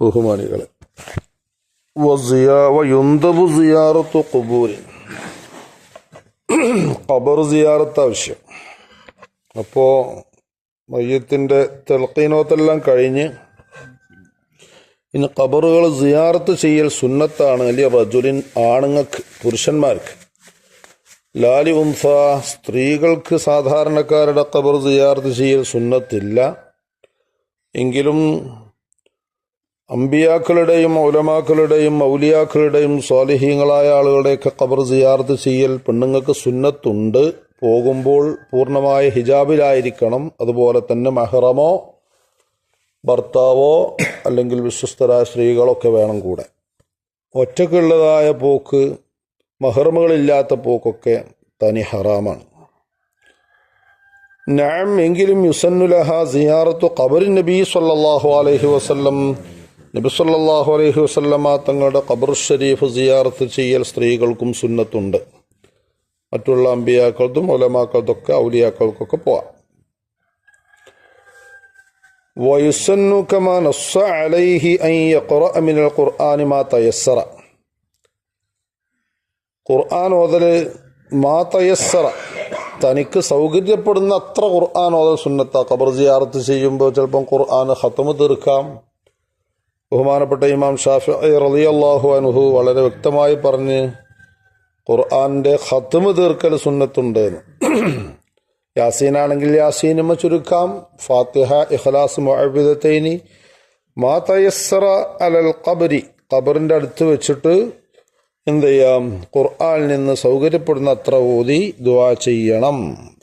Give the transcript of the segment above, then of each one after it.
ബഹുമാനികളെ. ഖബർ സിയാറത്ത് ആവശ്യം. അപ്പോൾ മയ്യത്തിന്റെ തെളക്കീനോത്തെല്ലാം കഴിഞ്ഞ് ഇനി ഖബറുകൾ സിയാറത്ത് ചെയ്യൽ സുന്നത്താണ്. അല്ലെ റജുലിൻ ആണുങ്ങൾക്ക് പുരുഷന്മാർക്ക്. ലാലി ഉംസ സ്ത്രീകൾക്ക് സാധാരണക്കാരുടെ ഖബർ സിയാറത്ത് ചെയ്യൽ സുന്നത്തില്ല. എങ്കിലും അമ്പിയാക്കളുടെയും ഔലമാക്കളുടെയും മൗലിയാക്കളുടെയും സ്വാലിഹീങ്ങളായ ആളുകളുടെയൊക്കെ കബർ സിയാർത്ത് ചെയ്യൽ പെണ്ണുങ്ങൾക്ക് സുന്നത്തുണ്ട്. പോകുമ്പോൾ പൂർണമായ ഹിജാബിലായിരിക്കണം. അതുപോലെ തന്നെ മെഹറമോ ഭർത്താവോ അല്ലെങ്കിൽ വിശ്വസ്തരായ സ്ത്രീകളൊക്കെ വേണം കൂടെ. ഒറ്റക്കുള്ളതായ പോക്ക് മഹർമകളില്ലാത്ത പോക്കൊക്കെ തനി ഹറാമാണ്. നാം എങ്കിലും യുസന്നുലഹ സിയാറത്തു ഖബറിൻ നബി സല്ലാഹു അലഹി വസല്ലം നബി സല്ലല്ലാഹു അലൈഹി വസല്ലമ തങ്ങളുടെ ഖബർ ഷരീഫ് സിയാറത്ത് ചെയ്യൽ സ്ത്രീകൾക്കും സുന്നത്തുണ്ട് മറ്റുള്ള അമ്പിയാക്കൾക്കും ഒലമാക്കൾക്കൊക്കെ ഔലിയാക്കൾക്കൊക്കെ പോവാം ويسن كما نص عليه أن يقرأ من القرآن ما تيسر ഖുർആൻ ഓതൽ മാ തയസ്സറ തനിക്ക് സൗകര്യപ്പെടുന്ന അത്ര ഖുർആൻ ഓതൽ സുന്നത്ത ഖബർ സിയാറത്ത് ചെയ്യുമ്പോൾ ചിലപ്പം ഖുർആൻ ഖത്തമ് തീർക്കാം ബഹുമാനപ്പെട്ട ഇമാം ഷാഫി റലി അള്ളാഹു അനുഹു വളരെ വ്യക്തമായി പറഞ്ഞ് ഖുർആന്റെ ഖത്തമ് തീർക്കൽ സുന്നത്തുണ്ട് യാസീനാണെങ്കിൽ യാസീനുമ ചുരുക്കാം. ഫാത്തിഹ ഇഖ്ലാസ് മുഅബിദത്തൈനി മാ തയസ്സറ അലൽ ഖബരി. ഖബറിന്റെ അടുത്ത് വെച്ചിട്ട് എന്ത് ചെയ്യാം? ഖുർആനിൽ നിന്ന് സൗകര്യപ്പെടുന്ന അത്ര ഓതി ദുആ ചെയ്യണം.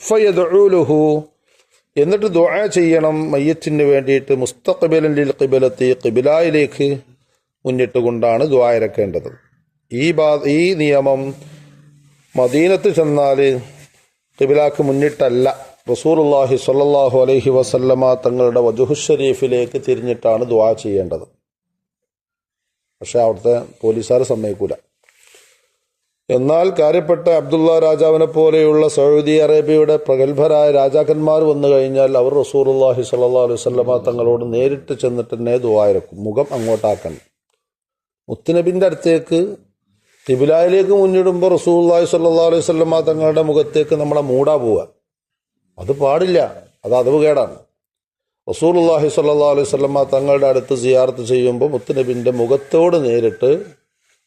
ഫയദ്ഉലുഹു എന്നിട്ട് ദുആ ചെയ്യണം മയ്യത്തിന് വേണ്ടിയിട്ട് മുസ്തഖബലിൽ ലിൽ കിബിലായിലേക്ക് മുന്നിട്ട് മുന്നിട്ടുകൊണ്ടാണ് ദുആ ഇറക്കേണ്ടത്. ഈ ബാ ഈ നിയമം മദീനത്ത് ചെന്നാൽ കിബിലാക്ക് മുന്നിട്ടല്ല. റസൂറുല്ലാഹി സ്വല്ലല്ലാഹു അലൈഹി വസല്ലമ തങ്ങളുടെ വജുഹു ഷരീഫിലേക്ക് തിരിഞ്ഞിട്ടാണ് ദുആ ചെയ്യേണ്ടത്. പക്ഷെ അവിടുത്തെ പോലീസുകാർ സമ്മതിക്കൂല. എന്നാൽ കാര്യപ്പെട്ട അബ്ദുള്ള രാജാവിനെ പോലെയുള്ള സൗദി അറേബ്യയുടെ പ്രഗത്ഭരായ രാജാക്കന്മാർ വന്നു കഴിഞ്ഞാൽ അവർ റസൂറുല്ലാഹി സല്ലാ അലൈഹി വല്ലമ തങ്ങളോട് നേരിട്ട് ചെന്നിട്ട് തന്നെ ദുവായിരക്കും മുഖം അങ്ങോട്ടാക്കണം. മുത്തുനബിന്റെ അടുത്തേക്ക് തിബിലായിലേക്ക് മുന്നിടുമ്പോൾ റസൂല്ലാഹി സല്ലാ അലൈഹി വല്ലമ തങ്ങളുടെ മുഖത്തേക്ക് നമ്മളെ മൂടാ പോവുക. അത് പാടില്ല. അത് അതവ് കേടാണ്. റസൂലുല്ലാഹി സല്ലാ അലൈഹി വല്ലമ തങ്ങളുടെ അടുത്ത് സിയാർത്ത് ചെയ്യുമ്പോൾ മുത്തുനബിന്റെ മുഖത്തോട് നേരിട്ട്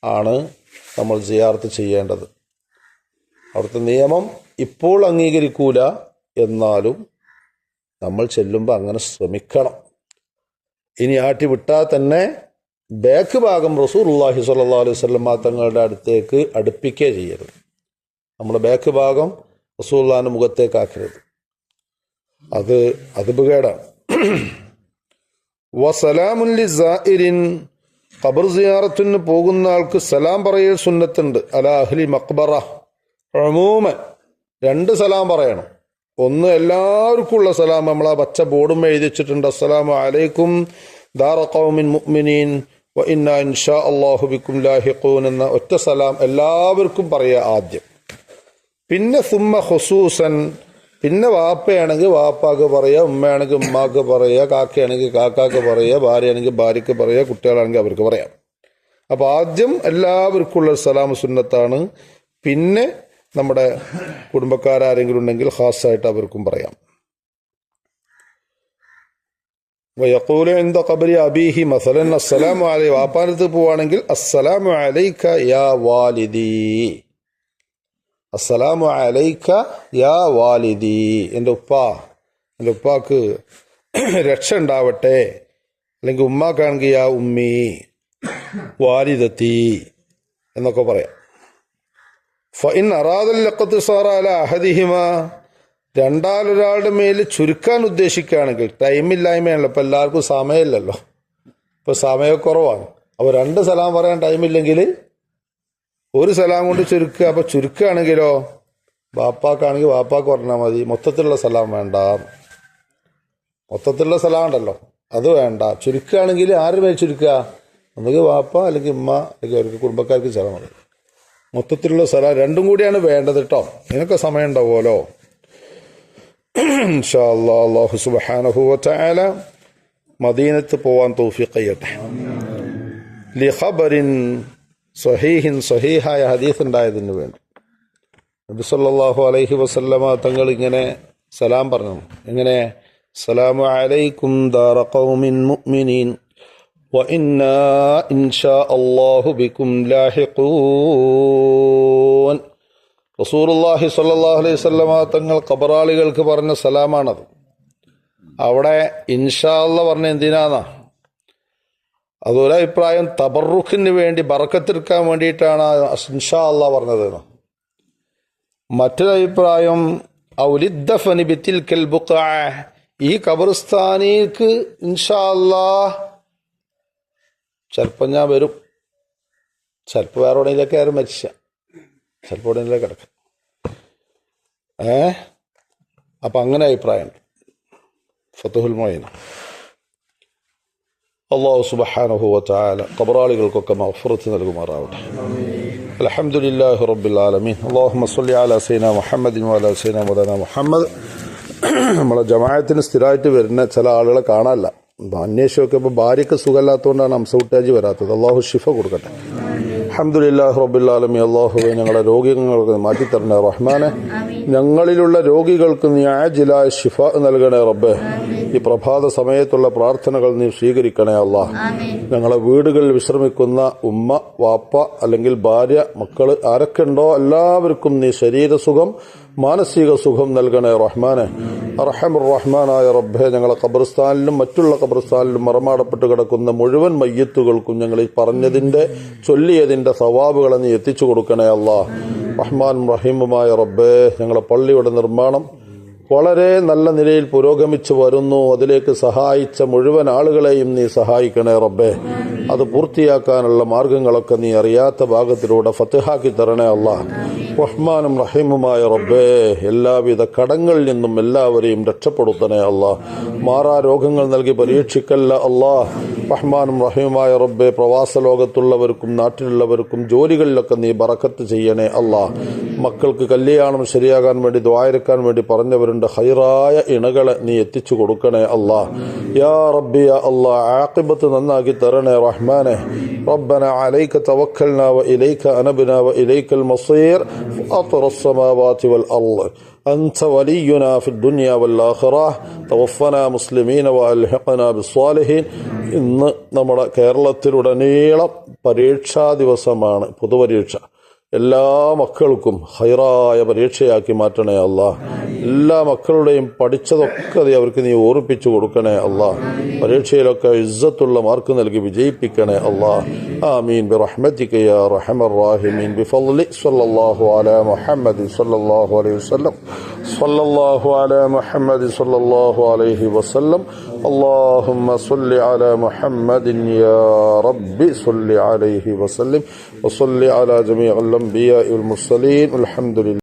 ആണ് നമ്മൾ സിയാർത്ത് ചെയ്യേണ്ടത്. അവിടുത്തെ നിയമം ഇപ്പോൾ അംഗീകരിക്കൂല എന്നാലും നമ്മൾ ചെല്ലുമ്പോൾ അങ്ങനെ ശ്രമിക്കണം. ഇനി ആട്ടി വിട്ടാൽ തന്നെ ബാക്ക് ഭാഗം റസൂലുള്ളാഹി സ്വല്ലല്ലാഹു അലൈഹി വസല്ലം തങ്ങളുടെ അടുത്തേക്ക് അടുപ്പിക്കുക ചെയ്യരുത്. നമ്മൾ ബാക്ക് ഭാഗം റസൂല്ലാന്റെ മുഖത്തേക്കാക്കരുത് അത് അത് ബുകേടാണ് വസലാമുല്ലി ഖബർ സിയാറത്തിന് പോകുന്ന ആൾക്ക് സലാം പറയൽ സുന്നത്തുണ്ട്. അല അഹ്ലി മക്ബറ അമൂമൻ രണ്ട് സലാം പറയണം. ഒന്ന് എല്ലാവർക്കും ഉള്ള സലാം. നമ്മൾ ആ പച്ച ബോർഡും എഴുതി വെച്ചിട്ടുണ്ട് അസ്സലാമു അലൈക്കും ദാറ മുഅ്മിനീൻ വ ഇന്ന ഇൻഷാ അല്ലാഹു ബിക്കും ലാഹിഖൂൻ എന്ന ഒറ്റ സലാം എല്ലാവർക്കും പറയുക ആദ്യം. പിന്നെ സുമ്മ ഹുസൂസൻ പിന്നെ വാപ്പയാണെങ്കിൽ വാപ്പാക്ക് പറയുക ഉമ്മയാണെങ്കിൽ ഉമ്മാക്ക് പറയുക കാക്കയാണെങ്കിൽ കാക്കാക്ക് പറയുക ഭാര്യയാണെങ്കിൽ ഭാര്യയ്ക്ക് പറയുക കുട്ടികളാണെങ്കിൽ അവർക്ക് പറയാം. അപ്പോൾ ആദ്യം എല്ലാവർക്കുള്ള സലാം സുന്നത്താണ്. പിന്നെ നമ്മുടെ കുടുംബക്കാരെങ്കിലും ഉണ്ടെങ്കിൽ ഹാസായിട്ട് അവർക്കും പറയാം. വയക്കൂല എന്ത കബരി അബീഹി മസലൻ അസ്സലാമു അലൈ വാപ്പാനത്ത് പോവാണെങ്കിൽ അസ്സലാമു അലൈക്ക യാ വാലിദീ. അസ്സലാമു അലൈക്ക യാ വാലിദി. എന്റെ ഉപ്പ എന്റെ ഉപ്പാക്ക് രക്ഷ ഉണ്ടാവട്ടെ. അല്ലെങ്കിൽ ഉമ്മാക്കാണെങ്കിൽ യാ ഉമ്മി വാലിദത്തി എന്നൊക്കെ പറയാം. ഫൈൻ അറാദൽ ലക്കത്ത് സാറ അല അഹദിഹിമ രണ്ടാലൊരാളുടെ മേൽ ചുരുക്കാൻ ഉദ്ദേശിക്കുകയാണെങ്കിൽ ടൈമില്ലായ്മയാണല്ലോ ഇപ്പം എല്ലാവർക്കും സമയമില്ലല്ലോ. ഇപ്പോൾ സമയക്കുറവാണ് അപ്പോൾ രണ്ട് സലാം പറയാൻ ടൈമില്ലെങ്കിൽ ഒരു സലാം കൊണ്ട് ചുരുക്കുക. അപ്പൊ ചുരുക്കുകയാണെങ്കിലോ വാപ്പാക്കാണെങ്കിൽ വാപ്പാക്ക് പറഞ്ഞാൽ മതി മൊത്തത്തിലുള്ള സലാം വേണ്ട. മൊത്തത്തിലുള്ള സലാം ഉണ്ടല്ലോ അത് വേണ്ട. ചുരുക്കുകയാണെങ്കിൽ ആരുടെ മേൽ ചുരുക്കുക? ഒന്നുകിൽ വാപ്പ അല്ലെങ്കിൽ ഉമ്മ അല്ലെങ്കിൽ അവർക്ക് കുടുംബക്കാർക്ക് സലാം മതി. മൊത്തത്തിലുള്ള സലാം രണ്ടും കൂടിയാണ് വേണ്ടത് കേട്ടോ ഇതിനൊക്കെ സമയം ഉണ്ടാവുമല്ലോ. മദീനത്ത് പോവാൻ തോഫിക്കയ്യട്ടെ ലിഖബറിൻ സഹീഹിൻ സഹീഹായ ഹദീസ് ഉണ്ടായതിന് വേണ്ടി. നബി സല്ലാഹു അലൈഹി വസല്ലമ തങ്ങൾ ഇങ്ങനെ സലാം പറഞ്ഞു. എങ്ങനെ സലാമു അലൈക്കും ദാറ ഖൗമിൻ മുഅ്മിനീൻ വഇന്നാ ഇൻഷാ അല്ലാഹു ബികും ലാഹിഖൂൻ. റസൂലുള്ളാഹി സ്വല്ലല്ലാഹു അലൈഹി വസല്ലമ തങ്ങൾ കബറാളികൾക്ക് പറഞ്ഞ സലാമാണത്. അവിടെ ഇൻഷാ അല്ല പറഞ്ഞ എന്തിനാന്നാ? അതൊരു അഭിപ്രായം തബറുഖിന് വേണ്ടി ബറക്കത്തെടുക്കാൻ വേണ്ടിയിട്ടാണ് ഇൻഷാ അല്ല പറഞ്ഞത്. മറ്റൊരഭിപ്രായം ഔലിദ്ദഫനി ബിത്തിൽ കെൽബുക്ക ഈ കബറിസ്ഥാനിക്ക് ഇൻഷാ അല്ലാ ചിലപ്പോൾ ഞാൻ വരും. ചിലപ്പോൾ വേറെ എവിടെയെങ്കിലൊക്കെ ആരും മരിച്ച. ചിലപ്പോൾ എവിടെയെങ്കിലൊക്കെ കിടക്കും. ഏ? അപ്പം അങ്ങനെ അഭിപ്രായമുണ്ട്. ഫത്തുഹുൽ മൊയ്ന. അള്ളാഹു സുബഹാനഹു വതആല മഫുറത്ത് നൽകുമാറാവട്ടെ. അൽഹംദുലില്ലാഹി റബ്ബിൽ ആലമീൻ. അല്ലാഹുമ്മ സ്വല്ലി അലാ സയ്യിദിനാ മുഹമ്മദിൻ വഅലാ സയ്യിദിനാ മൗലാനാ മുഹമ്മദ്. നമ്മളെ ജമായത്തിന് സ്ഥിരമായിട്ട് വരുന്ന ചില ആളുകളെ കാണാനില്ല. അന്വേഷിച്ചൊക്കെ ഇപ്പോൾ ഭാര്യയ്ക്ക് സുഖമില്ലാത്തതുകൊണ്ടാണ് അംസൗട്ടാജി വരാത്തത്. അള്ളാഹു ഷിഫ കൊടുക്കട്ടെ. അഹമ്മദില്ലാഹ് റബുല്ലാലമി അള്ളാഹുവെ ഞങ്ങളുടെ രോഗികൾക്ക് മാറ്റിത്തരണേ റഹ്മാനെ. ഞങ്ങളിലുള്ള രോഗികൾക്ക് നീ ആജിലായ ഷിഫ നൽകണേ റബ്ബെ. ഈ പ്രഭാത സമയത്തുള്ള പ്രാർത്ഥനകൾ നീ സ്വീകരിക്കണേ അള്ളാഹ് ഞങ്ങളെ വീടുകളിൽ വിശ്രമിക്കുന്ന ഉമ്മ വാപ്പ അല്ലെങ്കിൽ ഭാര്യ മക്കൾ ആരൊക്കെ ഉണ്ടോ എല്ലാവർക്കും നീ ശരീരസുഖം മാനസിക സുഖം നൽകണേ റഹ്മാനെ. അർഹമർ റഹ്മാനായ റബ്ബെ ഞങ്ങളെ ഖബർസ്ഥാനിലും മറ്റുള്ള ഖബർസ്ഥാനിലും മറമാടപ്പെട്ട് കിടക്കുന്ന മുഴുവൻ മയ്യത്തുകൾക്കും ഞങ്ങൾ ഈ പറഞ്ഞതിന്റെ ചൊല്ലിയതിന്റെ സവാബുകളെ നീ എത്തിച്ചു കൊടുക്കണേ അല്ലാ റഹ്മാൻ റഹീമുമായ റബ്ബെ ഞങ്ങളെ പള്ളിയുടെ നിർമ്മാണം വളരെ നല്ല നിലയിൽ പുരോഗമിച്ചു വരുന്നു. അതിലേക്ക് സഹായിച്ച മുഴുവൻ ആളുകളെയും നീ സഹായിക്കണേ റബ്ബെ. അത് പൂർത്തിയാക്കാനുള്ള മാർഗങ്ങളൊക്കെ നീ അറിയാത്ത ഭാഗത്തിലൂടെ ഫത്തിഹാക്കി തരണേ അല്ലാ റഹ്മാനും റഹീമുമായ റബ്ബേ എല്ലാവിധ കടങ്ങളിൽ നിന്നും എല്ലാവരെയും രക്ഷപ്പെടുത്തണേ അല്ലാ മാറാ രോഗങ്ങൾ നൽകി പരീക്ഷിക്കല്ല അല്ലാ റഹ്മാനും റഹീമുമായ റബ്ബെ പ്രവാസ ലോകത്തുള്ളവർക്കും നാട്ടിലുള്ളവർക്കും ജോലികളിലൊക്കെ നീ ബറക്കത്ത് ചെയ്യണേ അല്ലാ മക്കൾക്ക് കല്യാണം ശരിയാകാൻ വേണ്ടി ദ്വായരക്കാൻ വേണ്ടി പറഞ്ഞവരുണ്ട് ഹൈറായ ഇണകളെ നീ എത്തിച്ചു കൊടുക്കണേ അല്ലാ യാ റബ്ബി യാ അല്ലാ ആഖിബത്ത് നന്നാക്കി തരണേ റഹ്മാനെ ربنا عليك توكلنا وإليك أنبنا وإليك المصير فأطر السماوات والأرض أنت ولينا في الدنيا والآخرة توفنا مسلمين وألحقنا بالصالحين ഇന്ന് നമ്മുടെ കേരളത്തിലുടനീളം പരീക്ഷാ ദിവസമാണ് പൊതുപരീക്ഷ എല്ലാ മക്കൾക്കും ഹൈറായ പരീക്ഷയാക്കി മാറ്റണേ അല്ല. എല്ലാ മക്കളുടെയും പഠിച്ചതൊക്കെ നീ അവർക്ക് നീ ഓർപ്പിച്ചു കൊടുക്കണേ അല്ല. പരീക്ഷയിലൊക്കെ ഇസ്സത്തുള്ള മാർക്ക് നൽകി വിജയിപ്പിക്കണേ അല്ല. ആമീൻ. ബിറഹ്മത്തിക്ക് യാ റഹമർ റാഹിമീൻ. ബിഫല്ലി സല്ലല്ലാഹു അല മുഹമ്മദ് സല്ലാഹു അലൈഹി വസല്ലം. صلى الله على محمد صلى الله عليه وسلم. اللهم صل على محمد يا رب صل عليه وسلم وصل على جميع الأنبياء والمرسلين. والحمد لله.